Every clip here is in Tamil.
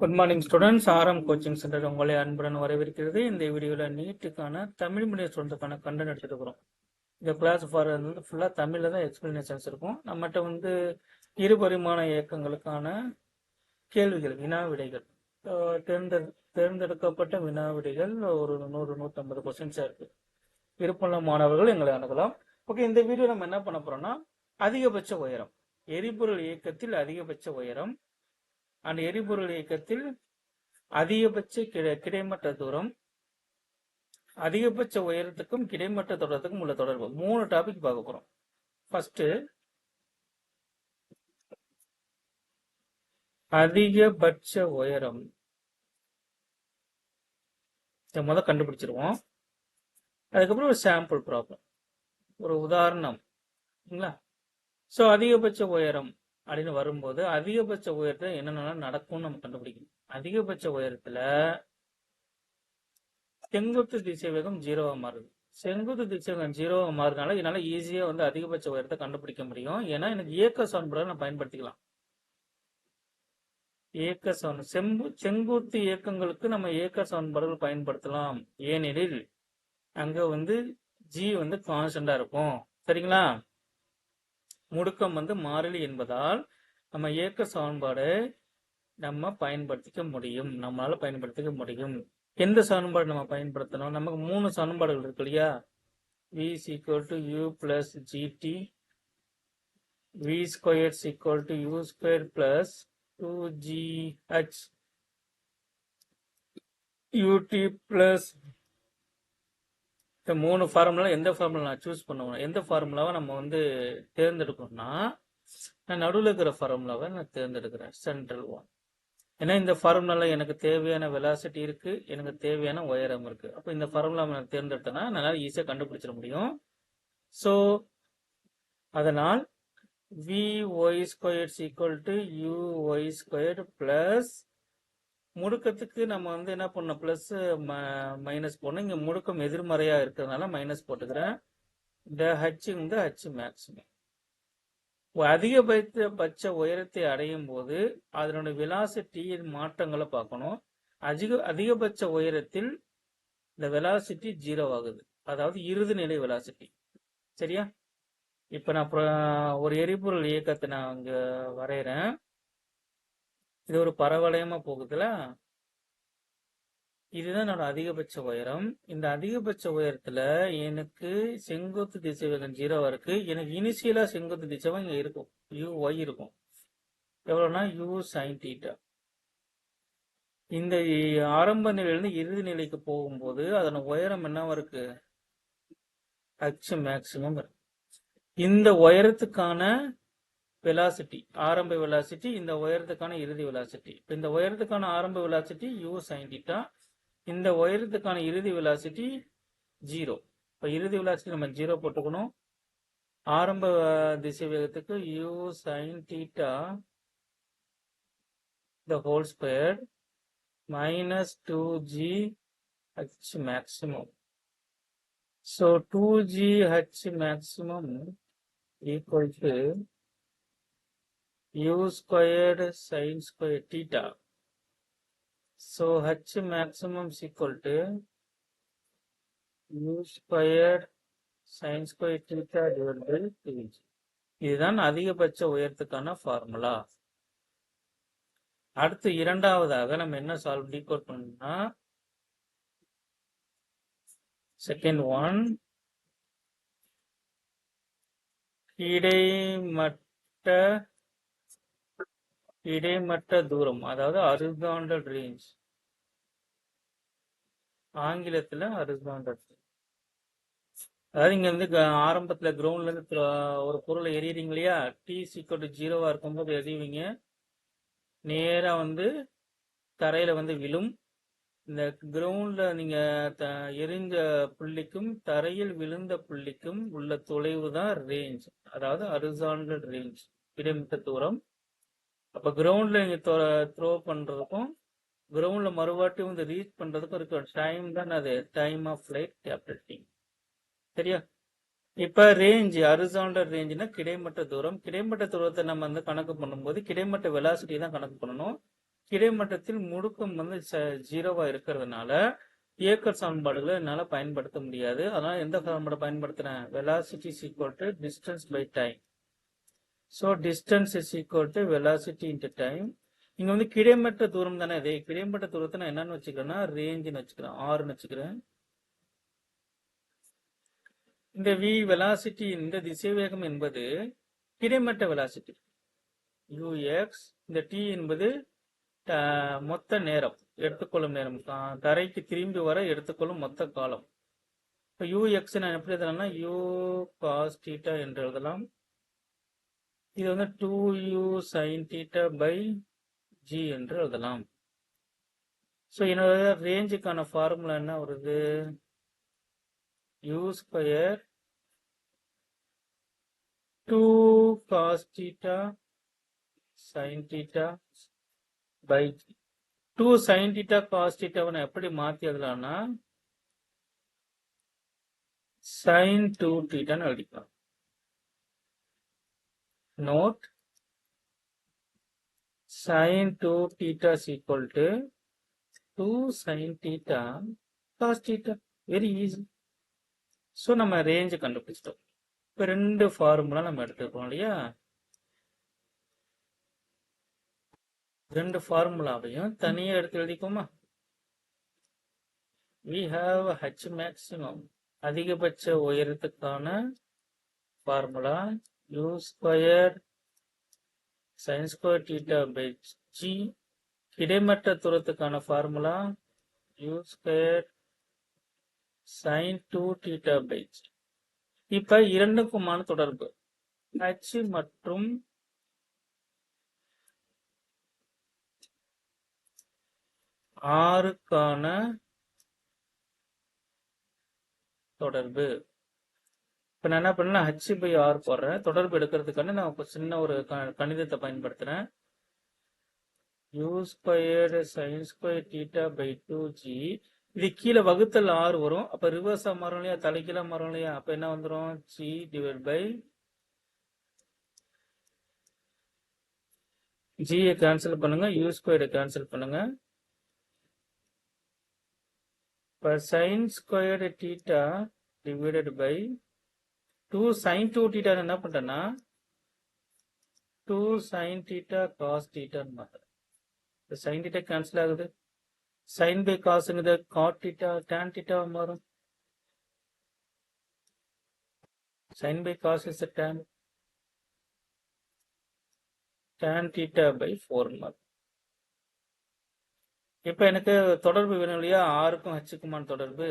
Good morning students RM coaching centre உங்களை அன்புடன் வரவேற்கிறது. இந்த வீடியோவில் நீட்டுக்கான தமிழ் மீடியம் ஸ்டூடெண்ட்டுக்கான கண்டென்ட் எடுத்துருக்குறோம். இந்த கிளாஸ் ஃபார் வந்து ஃபுல்லாக தமிழில் தான் எக்ஸ்பிளனேஷன்ஸ் இருக்கும். நம்மகிட்ட வந்து இருபரிமாண இயக்கங்களுக்கான கேள்விகள் வினா விடைகள் தேர்ந்த தேர்ந்தெடு தேர்ந்தெடுக்கப்பட்ட வினா விடைகள் ஒரு நூறு நூற்றம்பது கொஸ்டின்ஸாக இருக்கு. விருப்பமுள்ள மாணவர்கள் எங்களை அணுகலாம். ஓகே இந்த வீடியோ நம்ம என்ன பண்ண போறோம்னா அதிகபட்ச உயரம் எரிபொருள் இயக்கத்தில் அதிகபட்ச உயரம் அந்த எரிபொருள் இயக்கத்தில் அதிகபட்ச கிடை கிடைமட்ட தூரம் அதிகபட்ச உயரத்துக்கும் கிடைமட்ட தூரத்துக்கும் உள்ள தொடர்பு. மூணு டாபிக் பார்க்க போறோம். ஃபர்ஸ்ட் அதிகபட்ச உயரம். இதை முத கண்டுபிடிச்சிருவோம். அதுக்கப்புறம் ஒரு சாம்பிள் ப்ராப்ளம் ஒரு உதாரணம். சரிங்களா? ஸோ அதிகபட்ச உயரம். அப்படின்னு வரும்போது அதிகபட்ச உயரத்துல என்னென்ன நடக்கும்னு நம்ம கண்டுபிடிக்கணும். அதிகபட்ச உயரத்துல செங்குத்து திசை வேகம் ஜீரோவா மாறுது. செங்குத்து திசை வேகம் ஜீரோவா மாறுறதுனால என்னால ஈஸியா வந்து அதிகபட்ச உயரத்தை கண்டுபிடிக்க முடியும். ஏன்னா எனக்கு இயக்க சமன்பாடு நான் பயன்படுத்திக்கலாம். இயக்க சமன் செம்பு செங்குத்து இயக்கங்களுக்கு நம்ம இயக்க சமன்பாடுகள் பயன்படுத்தலாம். ஏனெனில் அங்க வந்து ஜி வந்து கான்ஸ்டண்டா இருக்கும். சரிங்களா? முடுக்கம் வந்து மாறிலி என்பதால் நம்ம இயக்க சமன்பாடு நம்ம பயன்படுத்திக்க முடியும். நம்மளால பயன்படுத்திக்க முடியும். எந்த சமன்பாடு நம்ம பயன்படுத்தணும்? நமக்கு மூணு சமன்பாடுகள் இருக்கு இல்லையா? V is equal to u plus gt v squared is equal to u two plus 2gh ut plus இந்த மூணு ஃபார்முலா எந்த ஃபார்முலா நான் சூஸ் பண்ணுவோம் எந்த ஃபார்முலாவை நம்ம வந்து தேர்ந்தெடுக்கணும்னா நான் நடுவில் இருக்கிற ஃபார்முலாவை நான் தேர்ந்தெடுக்கிறேன். சென்ட்ரல் ஒன் ஏன்னா இந்த ஃபார்முலாவில் எனக்கு தேவையான வெலாசிட்டி இருக்கு எனக்கு தேவையான உயரம் இருக்கு. அப்போ இந்த ஃபார்முலாவை நான் தேர்ந்தெடுத்தேன்னா என்னால் ஈஸியாக கண்டுபிடிச்சிட முடியும். ஸோ அதனால் v y squares equal to u y plus முடுக்கத்துக்கு நம்ம வந்து என்ன பண்ணோம் பிளஸ் மைனஸ் போடணும். இங்க முடுக்கம் எதிர்மறையா இருக்கிறதுனால மைனஸ் போட்டுக்கிறேன். இந்த ஹச் வந்து ஹச் மேக்ஸிமம் அதிகபட்ச உயரத்தை அடையும் போது அதனுடைய வெலாசிட்டியின் மாற்றங்களை பார்க்கணும். அதிக அதிகபட்ச உயரத்தில் இந்த வெலாசிட்டி ஜீரோ ஆகுது. அதாவது இறுதி நிலை வெலாசிட்டி சரியா? இப்ப நான் அப்புறம் ஒரு எரிபொருள் இயக்கத்தை நான் அங்க வரைகிறேன் இது ஒரு பரவளையமா போகுதுல? இதுதான் என்னோட அதிகபட்ச உயரம். இந்த அதிகபட்ச உயரத்துல எனக்கு செங்குத்து திசை வேகம் ஜீரோவா இருக்கு. எனக்கு இனிஷியலா செங்குத்து திசைவா இங்க இருக்கும். யூ ஒய் இருக்கும். எவ்வளவுனா யூ சைன் தீட்டா இந்த ஆரம்ப நிலையிலிருந்து இறுதி நிலைக்கு போகும்போது அதன் உயரம் என்னவா இருக்கு? அச்சு மேக்சிமம் இருக்கு. இந்த உயரத்துக்கான வெலாசிட்டி ஆரம்ப வெலாசிட்டி இந்த உயரத்துக்கான இறுதி வெலாசிட்டி இந்த உயரத்துக்கான ஆரம்ப வெலாசிட்டி யூ சைன் தீட்டா இந்த உயரத்துக்கான இறுதி வெலாசிட்டி ஜீரோ இப்போ இறுதி வெலாசிட்டி நம்ம ஜீரோ போட்டுக்கணும். ஆரம்ப திசை வேகத்துக்கு u sine theta the whole square minus two g h maximum so two g h maximum equal to u squared sin square theta. So h maximum is equal to u squared sin square theta divided by 2g. இதுதான் அதிகபட்ச உயரத்துக்கான ஃபார்முலா அடுத்து இரண்டாவதாக நம்ம என்ன சால்வ் டீகோட் பண்ணோம்னா செகண்ட் ஒன் கிடைமட்ட இடைமட்ட தூரம் அதாவது அரிசாண்டல் ரேஞ்ச் ஆங்கிலத்துல அரிசாண்டல் அதாவது இங்க வந்து ஆரம்பத்துல கிரவுண்ட்ல இருந்து ஒரு பொருளை எறியறீங்க இல்லையா? டி சீக்கிரம் ஜீரோவா இருக்கும்போது எறிவீங்க. நேரா வந்து தரையில வந்து விழும். இந்த கிரவுண்ட்ல நீங்க எரிஞ்ச புள்ளிக்கும் தரையில் விழுந்த புள்ளிக்கும் உள்ள தொலைவு தான் ரேஞ்ச் அதாவது அரிசாண்டல் ரேஞ்ச் இடைமிட்ட தூரம். அப்ப கிரவுண்ட்ல நீங்க த்ரோ பண்றதுக்கும் கிரவுண்ட்ல மறுவாட்டி வந்து ரீச் பண்றதுக்கும் இருக்க. டைம் தான் அது. Time of flight capital T சரியா? இப்ப ரேஞ்ச் அரிசாண்டல் ரேஞ்ச்னா கிடைமட்ட தூரம். கிடைமட்ட தூரத்தை நம்ம வந்து கணக்கு பண்ணும்போது கிடைமட்ட வெலாசிட்டி தான் கணக்கு பண்ணணும். கிடைமட்டத்தில் முடுக்கம் வந்து ஜீரோவா இருக்கிறதுனால இயக்கல் சமன்பாடுகளை என்னால் பயன்படுத்த முடியாது. அதனால எந்த சமன்பாடு பயன்படுத்துறேன்? Velocity equal equal to distance by time so distance is equal to velocity into time இங்க வந்து கிடைமட்ட தூரம் தானே இது? கிடைமட்ட தூரத்தை நான் என்னன்னு வச்சுக்கிறேன்னா ரேஞ்சுன்னு வச்சுக்கிறேன். ஆறுன்னு வச்சுக்கிறேன். இந்த வி வெலாசிட்டி இந்த திசைவேகம் என்பது கிடைமட்ட வெலாசிட்டி யூஎக்ஸ் இந்த டி என்பது மொத்த நேரம். எடுத்துக்கொள்ளும் நேரம். கா- தரைக்கு திரும்பி வர எடுத்துக்கொள்ளும் மொத்த காலம். இப்போ யூஎக்ஸ் நான் எப்படி எழுதலாம்னா யூ காஸ் தீட்டா என்று எழுதலாம். இது வந்து two u sine theta by g என்று எழுதலாம். ஸோ என்னோட ரேஞ்சுக்கான ஃபார்முலா என்ன வருது? U square two cos theta sine theta by two sine theta cos தீட்டாவை நான் எப்படி மாற்றி எழுதலாம்னா சைன் டூ தீட்டான்னு எழுதிக்கலாம். Note sin 2 theta is equal to 2 sin theta cos theta. Very easy. So நம்ம ரேஞ்ச் கண்டுபிடிச்சிட்டோம். இப்போ ரெண்டு ஃபார்முலா நம்ம எடுத்துக்கிறோம் இல்லையா? ரெண்டு ஃபார்முலாவையும் தனியாக எடுத்து எழுதிக்கோமா? வி ஹாவ் ஹச் மேக்ஸிமம் அதிகபட்ச உயரத்துக்கான formula U square sine square theta by G கிடைமட்ட தூரத்துக்கான formula U square sine two theta by G இப்ப இரண்டுக்குமான தொடர்பு. h மற்றும் ஆறுக்கான தொடர்பு. இப்போ நான் என்ன பண்ணேன் ஹச் பை ஆர் போடுறேன். தொடர்பு எடுக்கிறதுக்கான நான் இப்போ சின்ன ஒரு கணிதத்தை பயன்படுத்துகிறேன் U squared sine square theta by two G இது கீழே வகுத்தல் ஆறு வரும். அப்போ ரிவர்ஸாக மாறும் இல்லையா? தலைகீழா மாறும் இல்லையா? அப்போ என்ன வந்துரும்? ஜி டிவைட் பை ஜியை கேன்சல் பண்ணுங்க. யூ ஸ்கொயர்டை கேன்சல் பண்ணுங்க. இப்போ sine squared theta divided by two sine two theta என்ன பண்றேன்னா டூ சைன் டீட்டா காஸ் டீட்டான்னு மாத்திரம் சைன் டீட்டா கேன்சல் ஆகுது. சைன் பை காசுங்கிறது காட் டீட்டா டேன் தீட்டா மாறும். Sine by cos is tan tan theta by four மாறும். இப்போ எனக்கு தொடர்பு வேணும் இல்லையா? ஆறுக்கும் ஹச்சுக்குமான தொடர்பு.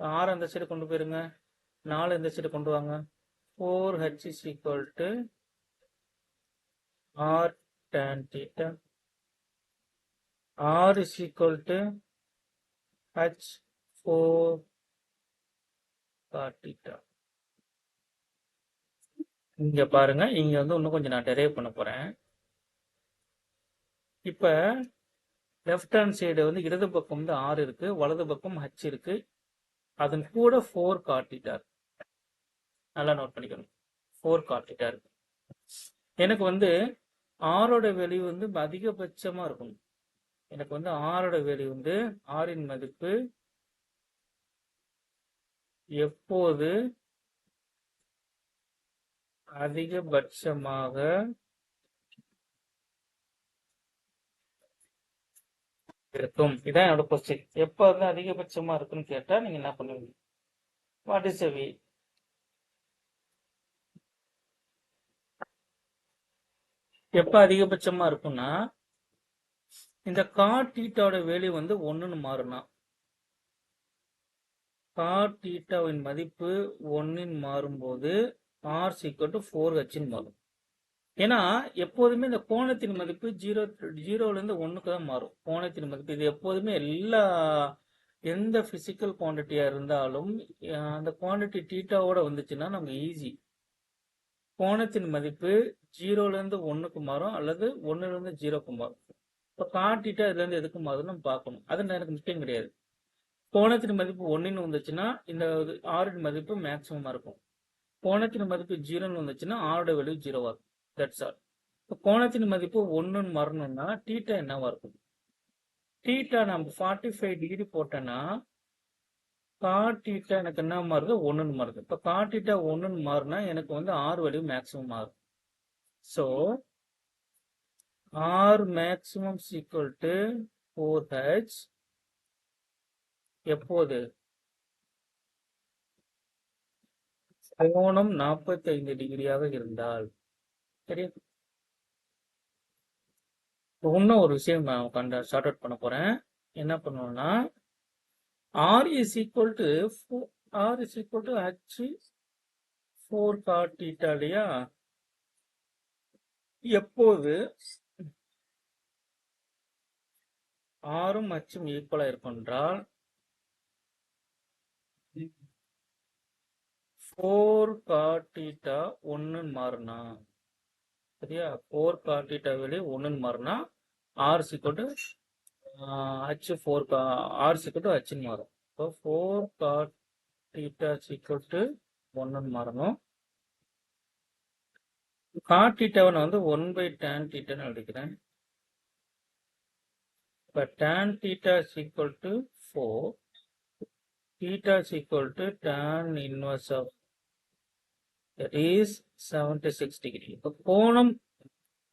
ஆறு அந்த சைடு கொண்டு போயிருங்க. நாலு இந்த சைடு கொண்டு வாங்க. Four H is equal to R tan theta R is equal to H four காட்டிட்டா இங்க பாருங்க இங்க வந்து இன்னும் கொஞ்சம் நான் டெரைவ் பண்ண போறேன். இப்ப லெஃப்ட் ஹேண்ட் சைடு வந்து இடது பக்கம் வந்து ஆறு இருக்கு வலது பக்கம் ஹச் இருக்கு. அதன் கூட ஃபோர் காட்டிட்டார் நல்லா நோட் பண்ணிக்கணும் ஃபோர் காட்டிட்டார் எனக்கு வந்து ஆரோட வேல்யூ வந்து அதிகபட்சமா இருக்கும் எனக்கு வந்து ஆரோட வேல்யூ வந்து ஆரின் மதிப்பு எப்போது அதிகபட்சமாக இருக்கும்? இதான் என்னோட கொஸ்டின் எப்போ வந்து அதிகபட்சமா இருக்குன்னு கேட்டா நீங்க என்ன பண்ணுவீங்க? வாட் இஸ் எ வி எப்ப அதிகபட்சமா இருக்கும்னா இந்த காட் டீட்டாவோட வேல்யூ வந்து ஒன்றுன்னு மாறுனா காட் டீட்டாவின் மதிப்பு ஒன்னின் மாறும்போது ஆர் சீக்வல் டு ஃபோர் ஹெச்னு மாறும். ஏன்னா எப்போதுமே இந்த கோணத்தின் மதிப்பு ஜீரோ ஜீரோல இருந்து தான் மாறும். கோணத்தின் மதிப்பு இது எப்போதுமே எல்லா எந்த பிசிக்கல் குவாண்டிட்டியா இருந்தாலும் அந்த குவாண்டிட்டி டீட்டாவோட வந்துச்சுன்னா நமக்கு ஈஸி கோணத்தின் மதிப்பு ஜீரோலேருந்து ஒன்றுக்கு மாறும் அல்லது ஒன்றுலேருந்து ஜீரோக்கு மாறும். இப்போ காட்டிட்டா அதுலேருந்து எதுக்கு மாறும் நம்ம பார்க்கணும். அது எனக்கு முக்கியம் கிடையாது. கோணத்தின் மதிப்பு ஒன்றுன்னு வந்துச்சுன்னா இந்த ஆறின் மதிப்பு மேக்ஸிமமாக இருக்கும். கோணத்தின் மதிப்பு ஜீரோன்னு வந்துச்சுன்னா ஆரோட வேல்யூ ஜீரோவாக இருக்கும். தட்ஸ் ஆல் இப்போ கோணத்தின் மதிப்பு ஒன்றுன்னு வரணும்னா டீட்டா என்னவா இருக்கும்? டீட்டா நம்ம ஃபார்ட்டி ஃபைவ் டிகிரி போட்டோன்னா காட்டிட்டா எனக்கு என்ன மாறுது? ஒன்றுன்னு மாறுது. இப்போ காட்டிட்டா ஒன்றுன்னு மாறுனா எனக்கு வந்து ஆர் வேல்யூ மேக்ஸிமம் மாறும் so R maximum equal to four H எப்போது? கோணம் 45 டிகிரியாக இருந்தால். சரி இன்னும் ஒரு விஷயம் நான் கண்ட ஷார்ட் அவுட் பண்ண போறேன். என்ன பண்ணுவோம்னா R is equal to R is equal to H four cot theta இல்லையா? எப்போது? ஆரும் அச்சும் ஈக்குவலா இருக்கும் என்றால் ஃபோர் காட்டீட்டா ஒன்றுன்னு மாறினா சரியா? ஃபோர் காட்டீட்டா வெளியே ஒன்றுன்னு மாறினா ஆர் சிக்கோட்டு ஹச் ஃபோர் கா ஆர் சிக்கோட்டு ஹச்னு மாறும். இப்போ ஃபோர் காட்டீட்டா சிக்கோட்டு ஒன்றுன்னு மாறணும். காட்டீட்டாவை நான் வந்து ஒன் பை டேன் டீட்டான்னு எழுதிக்கிறேன். இப்போ tan theta equal to four theta is equal to tan inverse of that is 76 degree. இப்போ கோணம்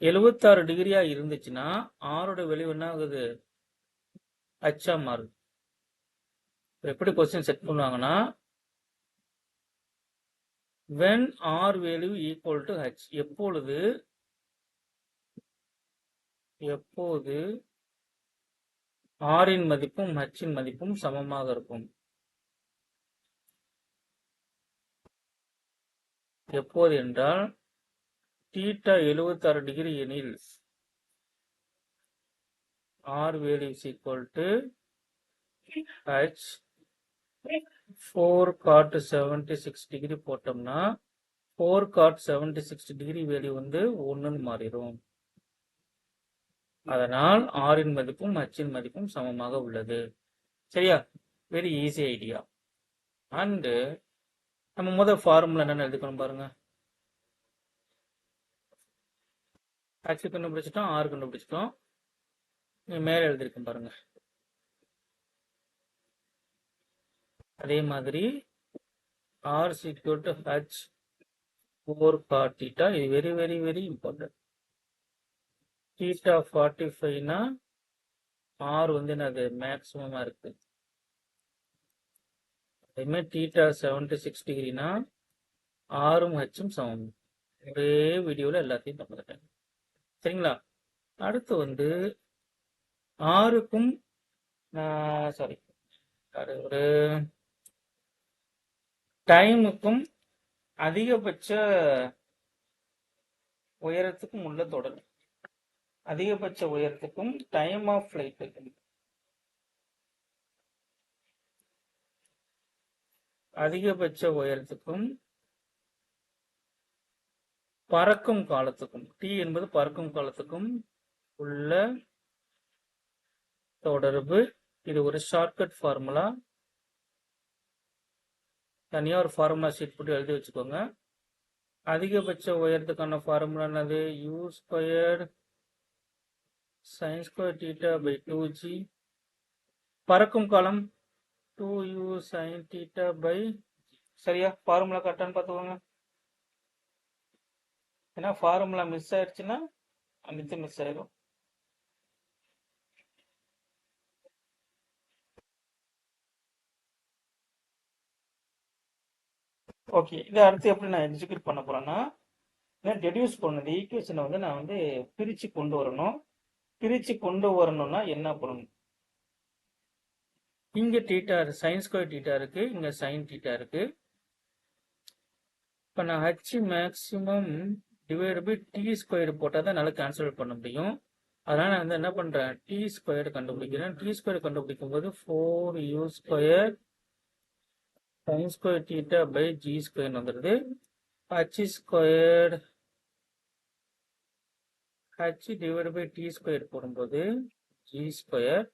76 டிகிரியா இருந்துச்சுன்னா ஆரோட வெளிவு என்ன ஆகுது? அச்சா மாறுது. எப்படி கொஸ்டின் செட் பண்ணுவாங்கன்னா when R value equal to H எப்பொழுது எப்போது ஆரின் மதிப்பும் ஹச்சின் மதிப்பும் சமமாக இருக்கும்? எப்போது என்றால் தீட்டா 76 டிகிரி எனில் r value is equal to h 4 cot 76 degree போட்டோம்னா 4 cot 76 டிகிரி வேல்யூ வந்து ஒன்றுன்னு மாறிடும். அதனால் r இன் மதிப்பும் h இன் மதிப்பும் சமமாக உள்ளது. சரியா? வெரி ஈஸி ஐடியா அண்டு நம்ம முதல் ஃபார்முலா என்னன்னு எழுதிக்கணும் பாருங்க. H கண்டுபிடிச்சிட்டோம் r கண்டுபிடிச்சிட்டோம். மேலே எழுதிருக்கேன் பாருங்க. அதே மாதிரி R is equal H four 4 cot இது very very very important theta forty ஃபைவ்னா R வந்து எனக்கு மேக்ஸிமமாக இருக்கு. அதேமாதிரி டீட்டா செவன்டி சிக்ஸ் டிகிரினா ஆறும் ஹச்சும் சமம். ஒரே வீடியோவில் எல்லாத்தையும் தந்துட்டேன் சரிங்களா? அடுத்து வந்து ஆறுக்கும் சாரி ஒரு டைமுக்கும் அதிகபட்ச உயரத்துக்கும் உள்ள தொடர். அதிகபட்ச உயரத்துக்கும் டைம் ஆஃப் ஃபிளைட்டுக்கும் அதிகபட்ச உயரத்துக்கும் பறக்கும் காலத்துக்கும் டி என்பது பறக்கும் காலத்துக்கும் உள்ள தொடர்பு. இது ஒரு ஷார்ட்கட் ஃபார்முலா தனியாக ஒரு ஃபார்முலா ஷீட் போட்டு எழுதி வச்சுக்கோங்க. அதிகபட்ச உயரத்துக்கான ஃபார்முலா என்னது? U squared sine square theta by two G பறக்கும் காலம் two U sine theta by சரியா? ஃபார்முலா கரெக்டான்னு பார்த்துக்கோங்க. ஏன்னா ஃபார்முலா மிஸ் ஆயிடுச்சுன்னா அனைத்து மிஸ் ஆயிடும். ஓகே இதை அடுத்து எப்படி நான் எக்ஸிக்யூட் பண்ண போறேன்னா டெடியூஸ் பண்ணது ஈக்குவேஷனை வந்து நான் வந்து பிரிச்சு கொண்டு வரணும். பிரிச்சு கொண்டு வரணும்னா என்ன பண்ணணும் இங்க டீட்டா சைன் ஸ்கொயர் டீட்டா இருக்கு இங்க சைன் டீட்டா இருக்கு. இப்போ நான் H maximum divide by T square போட்டால் தான் என்னால் கேன்சல் பண்ண முடியும். அதனால நான் வந்து என்ன பண்றேன் டி ஸ்கொயர் கண்டுபிடிக்கிறேன். டி ஸ்கொயர் கண்டுபிடிக்கும் போது four U square sine square theta by G square வந்துடுது H square H divide by T square போடும்போது G square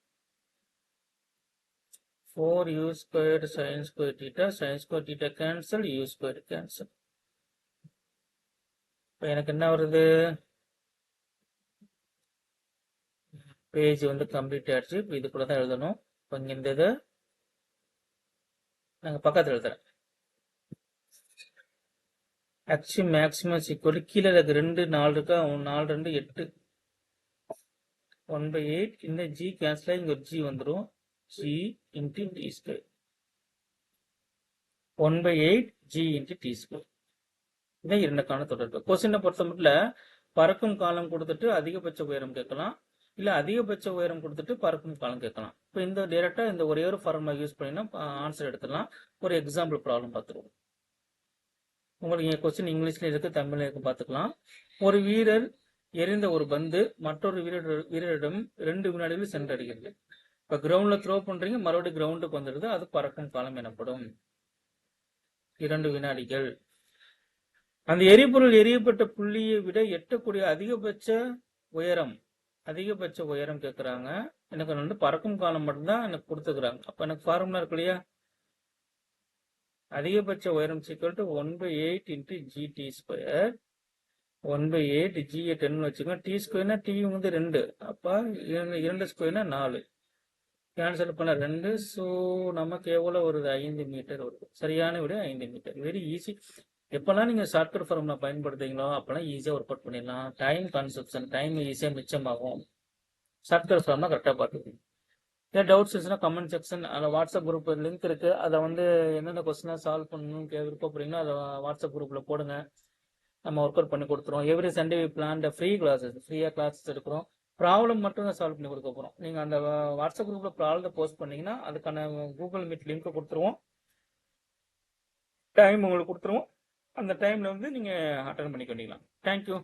four U square sine square theta sine square theta cancel U square cancel இப்போ எனக்கு என்ன வருது? பேஜ் வந்து கம்ப்ளீட் ஆயிடுச்சு. இப்போ இதுக்குள்ள தான் எழுதணும். இப்போ இங்கே இந்த இதை நாங்கள் பக்கத்தில் எழுதுறேன் ஆக்சி மேக்ஸிமம் ஈக்குவல் கீழே இருக்க ரெண்டு நாலு இருக்கா? நாலு ரெண்டு எட்டு. ஒன் பை எயிட் இந்த ஜி கேன்சல் ஆகி இங்கே ஒரு ஜி வந்துடும் G into T square one by eight G into T square இதான் இரண்டுக்கான தொடர்பு கொஸ்டினை பொறுத்த மட்டும் பறக்கும் காலம் கொடுத்துட்டு அதிகபட்ச உயரம் கேட்கலாம். இல்ல அதிகபட்ச உயரம் கொடுத்துட்டு பறக்கும் காலம் கேட்கலாம். இப்போ இந்த டைரக்டா இந்த ஒரே ஒரு ஃபார்முலா யூஸ் பண்ணினா ஆன்சர் எடுத்துடலாம். ஒரு எக்ஸாம்பிள் ப்ராப்ளம் பார்த்துருவோம். உங்களுக்கு இங்க கொஸ்டின் இங்கிலீஷ்ல இருக்கு தமிழ்ல இருக்கு பார்த்துக்கலாம். ஒரு வீரர் எரிந்த ஒரு பந்து மற்றொரு வீரர் வீரரிடம் ரெண்டு வினாடிகளில் சென்றடைகிறது. இப்ப கிரவுண்ட்ல த்ரோ பண்றீங்க மறுபடியும் கிரவுண்டுக்கு வந்துடுது அது பறக்கும் காலம் எனப்படும். இரண்டு வினாடிகள். அந்த எரிபொருள் எரியப்பட்ட புள்ளியை விட எட்டக்கூடிய அதிகபட்ச உயரம் அதிகபட்ச உயரம் கேட்குறாங்க எனக்கு வந்து பறக்கும் காலம் மட்டும்தான் எனக்கு கொடுத்துக்கிறாங்க. அப்போ எனக்கு ஃபார்முலா இருக்கு இல்லையா? அதிகபட்ச உயரம் சீக்கிரம் to one by eight into G T square one by eight G டென்னு வச்சுக்கோங்க டி ஸ்கொயர்னா டி வந்து ரெண்டு. அப்போ இரண்டு இரண்டு ஸ்கொயர்னா நாலு. கேன்சல் பண்ண ரெண்டு ஸோ நமக்கு எவ்வளோ வருது ஐந்து மீட்டர் வருது. சரியான விட ஐந்து மீட்டர் வெரி ஈஸி எப்போல்லாம் நீங்கள் ஷார்ட்கட் ஃபார்முலா பயன்படுத்துறீங்களோ அப்போல்லாம் ஈஸியாக ஒர்க் அவுட் பண்ணிடலாம். டைம் கன்சப்ஷன் டைம் ஈஸியாக மிச்சமாகும். ஷார்ட்கட் ஃபார்ம்லாம் கரெக்டாக பார்த்துக்கணும் ஏதாவது டவுட்ஸ் இருந்துச்சுன்னா கமெண்ட் செக்ஷன் அதில் வாட்ஸ்அப் குரூப் லிங்க் இருக்குது அதை வந்து எந்தெந்த கொஸ்டினாக சால்வ் பண்ணணும்னு கே விருப்பப்படுறீங்களோ அதை வாட்ஸ்அப் குரூப்பில் போடுங்க. நம்ம ஒர்க் அவுட் பண்ணி கொடுத்துருவோம். Every Sunday plan free classes ஃப்ரீயாக கிளாஸஸ் எடுக்கிறோம். ப்ராப்ளம் மட்டும் தான் சால்வ் பண்ணி கொடுக்க போகிறோம் நீங்கள் அந்த வாட்ஸ்அப் குரூப்பில் ப்ராப்ளத்தை போஸ்ட் பண்ணீங்கன்னா அதுக்கான கூகுள் மீட் லிங்க்கை கொடுத்துருவோம். டைம் உங்களுக்கு கொடுத்துருவோம். அந்த டைமில் வந்து நீங்கள் அட்டன் பண்ணிக்க தேங்க்யூ